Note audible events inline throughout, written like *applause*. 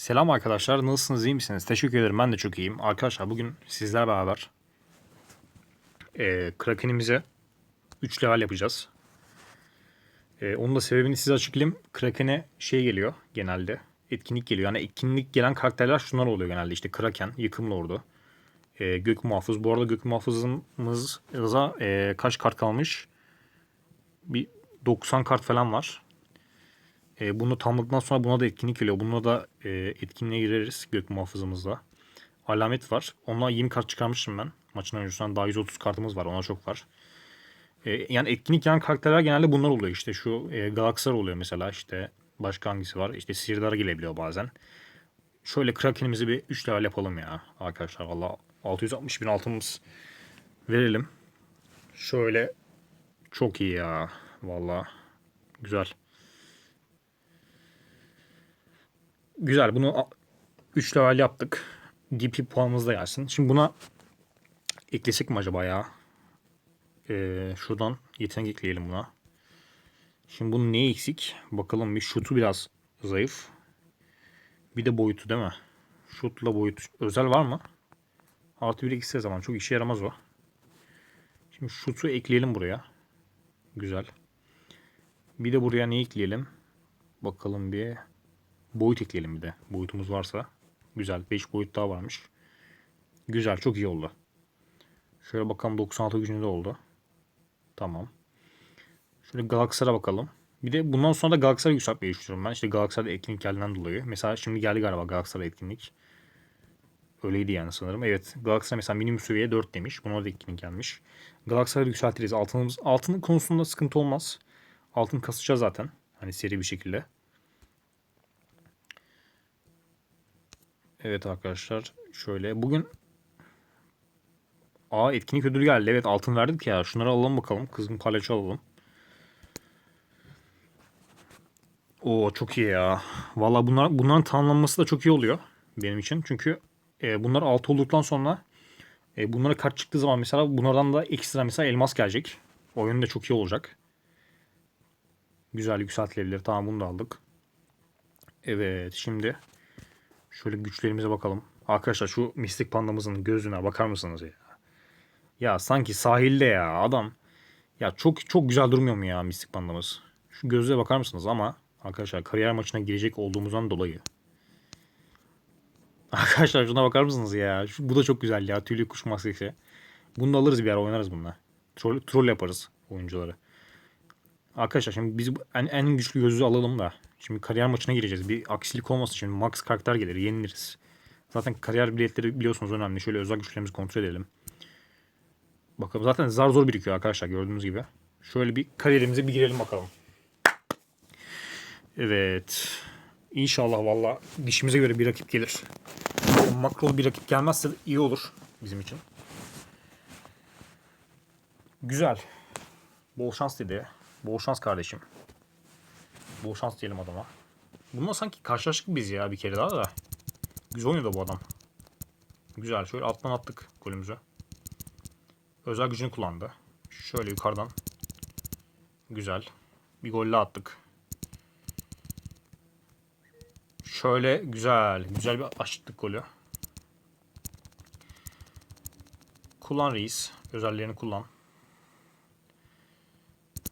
Selam arkadaşlar. Nasılsınız? iyi misiniz? Teşekkür ederim. Ben de çok iyiyim. Arkadaşlar bugün sizler beraber e, Kraken'imize 3 level yapacağız. E, onun da sebebini size açıklayayım. Kraken'e şey geliyor genelde. Etkinlik geliyor. Yani etkinlik gelen karakterler şunlar oluyor genelde. İşte Kraken, Yıkım Lordu, e, Gök Muhafız. Bu arada Gök Muhafızımıza e, kaç kart kalmış? Bir 90 kart falan var. E, bunu tamamladıktan sonra buna da etkinlik geliyor. Bununla da e, etkinliğe gireriz gök muhafızımızla. Alamet var. Onunla 20 kart çıkarmıştım ben. Maçın öncesinden daha 130 kartımız var. Ona çok var. E, yani etkinlik yan karakterler genelde bunlar oluyor. İşte şu e, Galaxar oluyor mesela. İşte başka hangisi var? İşte Sirdar gelebiliyor bazen. Şöyle Kraken'imizi bir 3 level yapalım ya arkadaşlar. Valla 660 bin altımız verelim. Şöyle çok iyi ya. Valla güzel. Güzel bunu 3 level yaptık. DP puanımız da gelsin. Şimdi buna eklesek mi acaba ya? Ee, şuradan yetenek ekleyelim buna. Şimdi bunun neyi eksik? Bakalım bir şutu biraz zayıf. Bir de boyutu değil mi? Şutla boyut özel var mı? Artı bir ikisi zaman çok işe yaramaz o. Şimdi şutu ekleyelim buraya. Güzel. Bir de buraya ne ekleyelim? Bakalım bir boyut ekleyelim bir de. Boyutumuz varsa. Güzel. 5 boyut daha varmış. Güzel. Çok iyi oldu. Şöyle bakalım 96 gücünde oldu. Tamam. Şöyle Galaxy'lara bakalım. Bir de bundan sonra da Galaxy'ları yükseltmeyi düşünüyorum ben. İşte Galaxy'da etkinlik geldiğinden dolayı. Mesela şimdi geldi galiba Galaxy'da etkinlik. Öyleydi yani sanırım. Evet. Galaxy mesela minimum seviye 4 demiş. Buna da etkinlik gelmiş. Galaxy'ları yükseltiriz. Altınımız, altın konusunda sıkıntı olmaz. Altın kasacağız zaten. Hani seri bir şekilde. Evet arkadaşlar şöyle bugün Aa etkinlik ödülü geldi. Evet altın verdik ya. Şunları alalım bakalım. Kızgın palyaço alalım. Oo çok iyi ya. Valla bunlar, bunların tamamlanması da çok iyi oluyor benim için. Çünkü e, bunlar altı olduktan sonra e, bunlara kart çıktığı zaman mesela bunlardan da ekstra mesela elmas gelecek. O yönde çok iyi olacak. Güzel yükseltilebilir. Tamam bunu da aldık. Evet şimdi Şöyle güçlerimize bakalım. Arkadaşlar şu mistik pandamızın gözüne bakar mısınız ya? Ya sanki sahilde ya adam. Ya çok çok güzel durmuyor mu ya mistik pandamız? Şu gözlüğe bakar mısınız ama arkadaşlar kariyer maçına girecek olduğumuzdan dolayı. *laughs* Arkadaşlar şuna bakar mısınız ya? Şu, bu da çok güzel ya. Tüylü kuş maskesi. Bunu da alırız bir ara oynarız bununla. Troll, troll yaparız oyuncuları. Arkadaşlar şimdi biz en, en güçlü gözlüğü alalım da. Şimdi kariyer maçına gireceğiz. Bir aksilik olmasın şimdi max karakter gelir yeniliriz. Zaten kariyer biletleri biliyorsunuz önemli. Şöyle özel güçlerimizi kontrol edelim. Bakalım zaten zar zor birikiyor arkadaşlar gördüğünüz gibi. Şöyle bir kariyerimize bir girelim bakalım. Evet. İnşallah valla dişimize göre bir rakip gelir. Makrolu bir rakip gelmezse iyi olur bizim için. Güzel. Bol şans dedi. Bol şans kardeşim. Bol şans diyelim adama. Bununla sanki karşılaştık biz ya bir kere daha da. Güzel oynadı bu adam. Güzel. Şöyle alttan attık golümüzü. Özel gücünü kullandı. Şöyle yukarıdan. Güzel. Bir golle attık. Şöyle güzel. Güzel bir açtık golü. Kullan reis. Özelliğini kullan.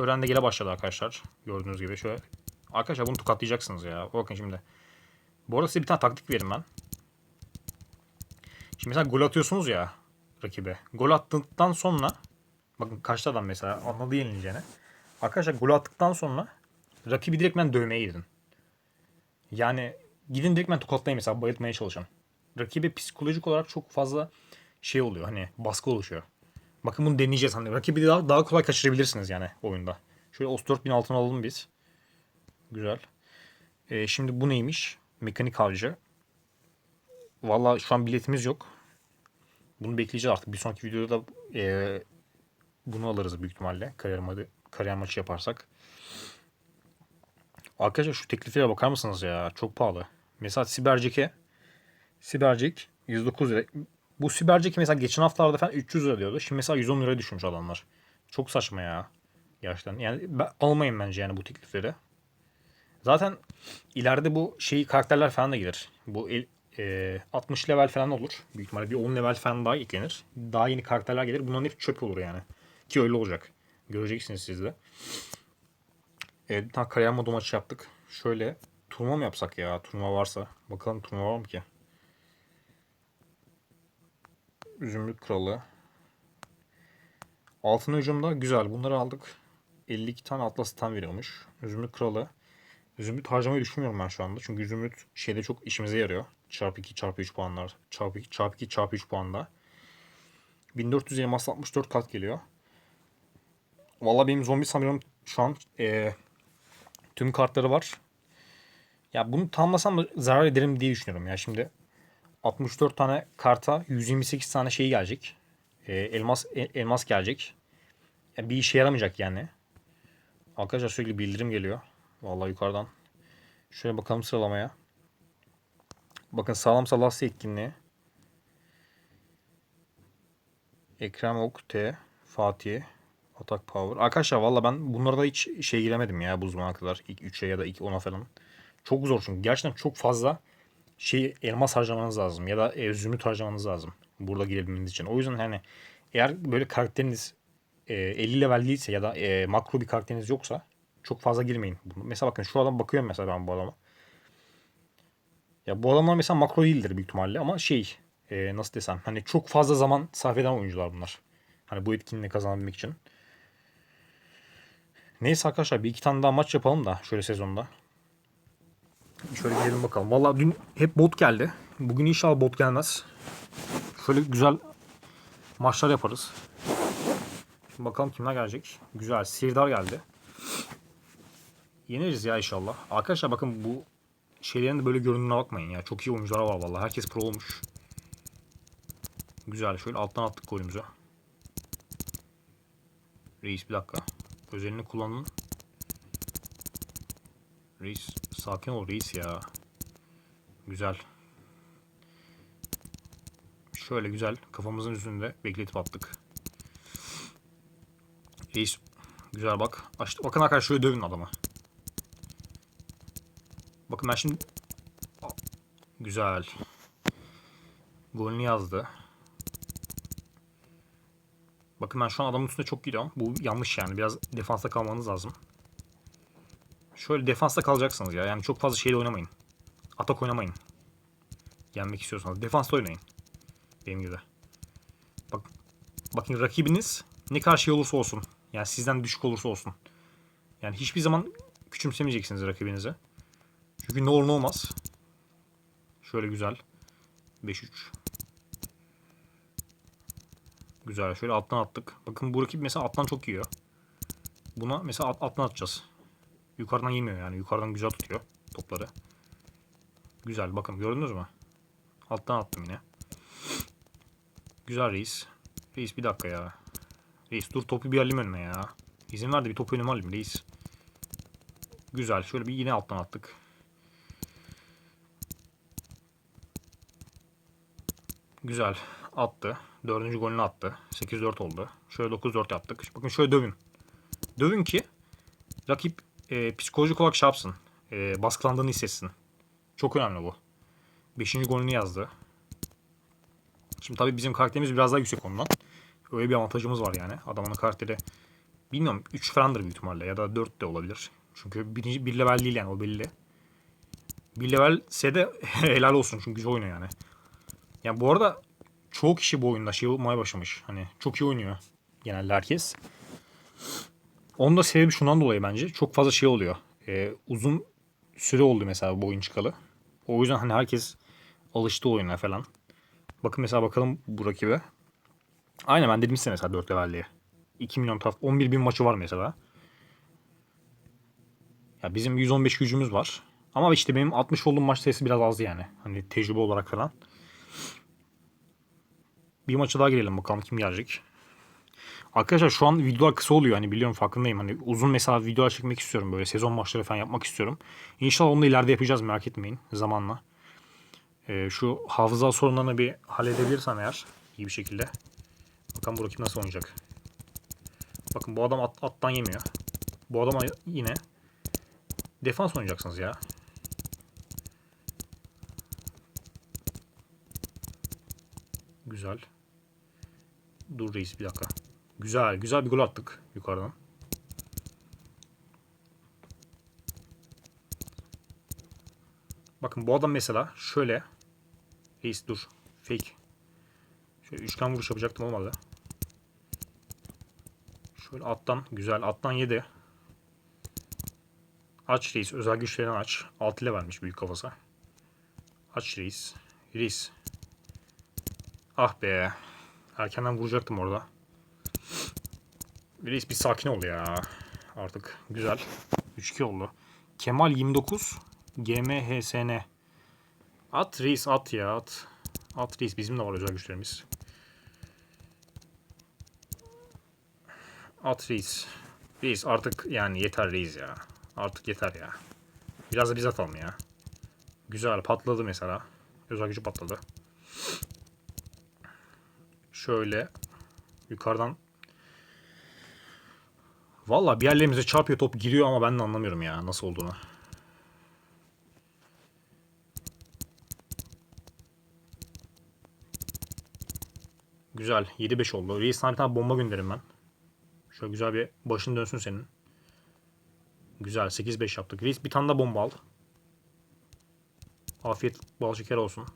Öğrende gele başladı arkadaşlar. Gördüğünüz gibi şöyle. Arkadaşlar bunu tokatlayacaksınız ya. Bakın şimdi. Bu arada size bir tane taktik verin ben. Şimdi mesela gol atıyorsunuz ya rakibe. Gol attıktan sonra bakın karşı adam mesela anladı yenileceğini. Arkadaşlar gol attıktan sonra rakibi direktmen dövmeye gidin. Yani gidin direktmen tokatlayın mesela bayıltmaya çalışın. Rakibe psikolojik olarak çok fazla şey oluyor hani baskı oluşuyor. Bakın bunu deneyeceğiz. Hani rakibi daha, daha kolay kaçırabilirsiniz yani oyunda. Şöyle OS 4000 altın alalım biz. Güzel. Ee, şimdi bu neymiş? Mekanik avcı. Valla şu an biletimiz yok. Bunu bekleyeceğiz artık. Bir sonraki videoda da e, bunu alırız büyük ihtimalle. Kariyer, maçı, kariyer maçı yaparsak. Arkadaşlar şu tekliflere bakar mısınız ya? Çok pahalı. Mesela Sibercek'e Sibercek 109 lira. Bu Sibercek mesela geçen haftalarda falan 300 lira diyordu. Şimdi mesela 110 liraya düşmüş adamlar. Çok saçma ya. Gerçekten. Yani ben, almayın bence yani bu teklifleri. Zaten ileride bu şeyi karakterler falan da gelir. Bu el, e, 60 level falan olur. Büyük ihtimalle bir 10 level falan daha eklenir. Daha yeni karakterler gelir. Bunların hep çöp olur yani. Ki öyle olacak. Göreceksiniz siz de. Evet, bir tane kariyer modu maçı yaptık. Şöyle turnuva mı yapsak ya? Turnuva varsa. Bakalım turnuva var mı ki? Zümrüt Kralı. Altın hücumda güzel. Bunları aldık. 52 tane Atlas tam veriyormuş. Zümrüt Kralı. Zümrüt harcamayı düşünmüyorum ben şu anda. Çünkü Zümrüt şeyde çok işimize yarıyor. Çarpı 2 çarpı 3 puanlar. Çarpı 2 çarpı 2 çarpı 3 puanda. 1400 elmas 64 kat geliyor. Valla benim zombi sanıyorum şu an eee, tüm kartları var. Ya bunu tamamlasam da zarar ederim diye düşünüyorum ya şimdi. 64 tane karta 128 tane şey gelecek. Eee, elmas e- elmas gelecek. Ya bir işe yaramayacak yani. Arkadaşlar sürekli bildirim geliyor. Vallahi yukarıdan. Şöyle bakalım sıralamaya. Bakın sağlam salası etkinliği. Ekrem Ok T. Fatih. Atak Power. Arkadaşlar valla ben bunlara da hiç şey giremedim ya bu zamana kadar. İlk 3'e ya da ilk 10'a falan. Çok zor çünkü. Gerçekten çok fazla şey elmas harcamanız lazım. Ya da e, zümrüt harcamanız lazım. Burada girebilmeniz için. O yüzden hani eğer böyle karakteriniz e, 50 level değilse ya da e, makro bir karakteriniz yoksa çok fazla girmeyin. Mesela bakın şu adam bakıyorum mesela ben bu adama. Ya bu adamlar mesela makro değildir büyük ihtimalle ama şey e, nasıl desem hani çok fazla zaman sarf eden oyuncular bunlar. Hani bu etkinliği kazanabilmek için. Neyse arkadaşlar bir iki tane daha maç yapalım da şöyle sezonda. Şöyle gidelim bakalım. Valla dün hep bot geldi. Bugün inşallah bot gelmez. Şöyle güzel maçlar yaparız. Şimdi bakalım kimler gelecek. Güzel. Sirdar geldi. Yeneriz ya inşallah. Arkadaşlar bakın bu şeylerin de böyle görünümüne bakmayın ya. Çok iyi oyuncular var vallahi. Herkes pro olmuş. Güzel. Şöyle alttan attık golümüzü. Reis bir dakika. Özelini kullanın. Reis sakin ol reis ya. Güzel. Şöyle güzel kafamızın üstünde bekletip attık. Reis güzel bak. Açtı. Bakın arkadaşlar şöyle dövün adamı. Bakın ben şimdi güzel. Golünü yazdı. Bakın ben şu an adamın üstünde çok gidiyorum. Bu yanlış yani. Biraz defansta kalmanız lazım. Şöyle defansta kalacaksınız ya. Yani çok fazla şeyle oynamayın. Atak oynamayın. Yenmek istiyorsanız. Defansta oynayın. Benim gibi. Bak, bakın rakibiniz ne kadar şey olursa olsun. Yani sizden düşük olursa olsun. Yani hiçbir zaman küçümsemeyeceksiniz rakibinizi. Çünkü ne olur ne olmaz. Şöyle güzel. 5-3. Güzel. Şöyle alttan attık. Bakın bu rakip mesela alttan çok yiyor. Buna mesela alt, alttan atacağız. Yukarıdan yemiyor yani. Yukarıdan güzel tutuyor topları. Güzel. Bakın gördünüz mü? Alttan attım yine. Güzel reis. Reis bir dakika ya. Reis dur topu bir alayım önüme ya. İzin ver de bir topu önüme alayım reis. Güzel. Şöyle bir yine alttan attık. Güzel. Attı. Dördüncü golünü attı. 8-4 oldu. Şöyle 9-4 yaptık. Bakın şöyle dövün. Dövün ki rakip e, psikolojik olarak şey yapsın. E, baskılandığını hissetsin. Çok önemli bu. Beşinci golünü yazdı. Şimdi tabii bizim karakterimiz biraz daha yüksek ondan. Öyle bir avantajımız var yani. Adamın karakteri bilmiyorum 3 falandır büyük ihtimalle ya da 4 de olabilir. Çünkü birinci, bir level değil yani o belli. Bir level de *laughs* helal olsun çünkü güzel oynuyor yani. Yani bu arada çoğu kişi bu oyunda şey olmaya başlamış. Hani çok iyi oynuyor genelde herkes. Onun da sebebi şundan dolayı bence. Çok fazla şey oluyor. Ee, uzun süre oldu mesela bu oyun çıkalı. O yüzden hani herkes alıştı oyuna falan. Bakın mesela bakalım bu rakibe. Aynen ben dedim size mesela 4 level diye. 2 milyon taraf 11 bin maçı var mesela. Ya bizim 115 gücümüz var. Ama işte benim 60 olduğum maç sayısı biraz az yani. Hani tecrübe olarak falan. Bir maça daha girelim bakalım kim gelecek. Arkadaşlar şu an videolar kısa oluyor hani biliyorum farkındayım. Hani uzun mesela videolar çekmek istiyorum böyle sezon maçları falan yapmak istiyorum. İnşallah onu da ileride yapacağız merak etmeyin zamanla. Ee, şu hafıza sorunlarını bir halledebilirsem eğer iyi bir şekilde. Bakalım bu rakip nasıl oynayacak. Bakın bu adam at, attan yemiyor. Bu adam yine Defans oynayacaksınız ya. Güzel. Dur reis bir dakika. Güzel. Güzel bir gol attık yukarıdan. Bakın bu adam mesela şöyle. Reis dur. Fake. Şöyle üçgen vuruş yapacaktım olmadı. Şöyle alttan. Güzel. Alttan yedi. Aç reis. Özel güçlerini aç. 6 ile vermiş büyük kafası. Aç reis. Reis. Ah be. Erkenden vuracaktım orada. Reis bir sakin ol ya. Artık güzel. 3-2 oldu. Kemal 29. GMHSN. At reis at ya at. At reis bizim de var özel güçlerimiz. At reis. Reis artık yani yeter reis ya. Artık yeter ya. Biraz da biz atalım ya. Güzel patladı mesela. Özel gücü patladı. Şöyle yukarıdan Valla bir yerlerimize çarpıyor top giriyor ama ben de anlamıyorum ya nasıl olduğunu. Güzel. 7-5 oldu. Reis sana bir tane bomba gönderim ben. Şöyle güzel bir başın dönsün senin. Güzel. 8-5 yaptık. Reis bir tane daha bomba al. Afiyet bal şeker olsun.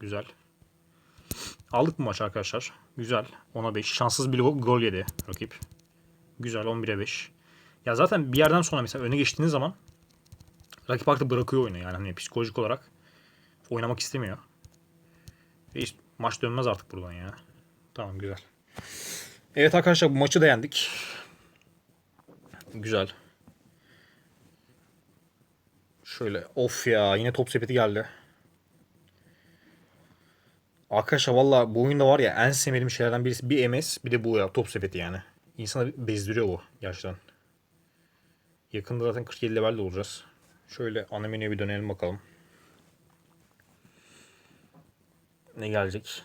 Güzel. Aldık mı maç arkadaşlar? Güzel. 10'a 5. Şanssız bir gol yedi rakip. Güzel 11'e 5. Ya zaten bir yerden sonra mesela öne geçtiğiniz zaman rakip artık bırakıyor oyunu yani hani psikolojik olarak oynamak istemiyor. Reis maç dönmez artık buradan ya. Tamam güzel. Evet arkadaşlar bu maçı da yendik. Güzel. Şöyle of ya yine top sepeti geldi. Arkadaşlar valla bu oyunda var ya en sevmediğim şeylerden birisi bir MS bir de bu ya top sepeti yani. İnsanı bezdiriyor bu gerçekten. Yakında zaten 47 level de olacağız. Şöyle ana menüye bir dönelim bakalım. Ne gelecek?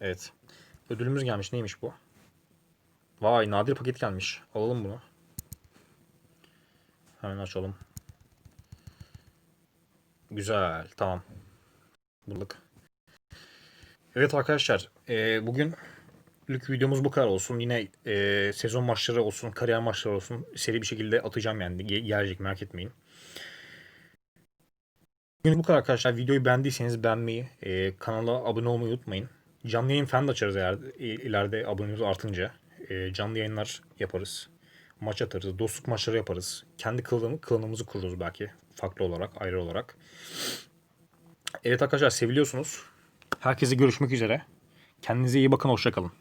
Evet. Ödülümüz gelmiş. Neymiş bu? Vay nadir paket gelmiş. Alalım bunu. Hemen açalım. Güzel. Tamam. Bulduk. Evet arkadaşlar. E, bugün Lük videomuz bu kadar olsun. Yine e, sezon maçları olsun, kariyer maçları olsun. Seri bir şekilde atacağım yani. Ge- Gelecek merak etmeyin. Bugün bu kadar arkadaşlar. Videoyu beğendiyseniz beğenmeyi, e, kanala abone olmayı unutmayın. Canlı yayın falan da açarız eğer e, ileride abonemiz artınca. E, canlı yayınlar yaparız. Maç atarız. Dostluk maçları yaparız. Kendi klanı, klanımızı kururuz belki. Farklı olarak, ayrı olarak. Evet arkadaşlar seviliyorsunuz. Herkese görüşmek üzere. Kendinize iyi bakın. Hoşçakalın.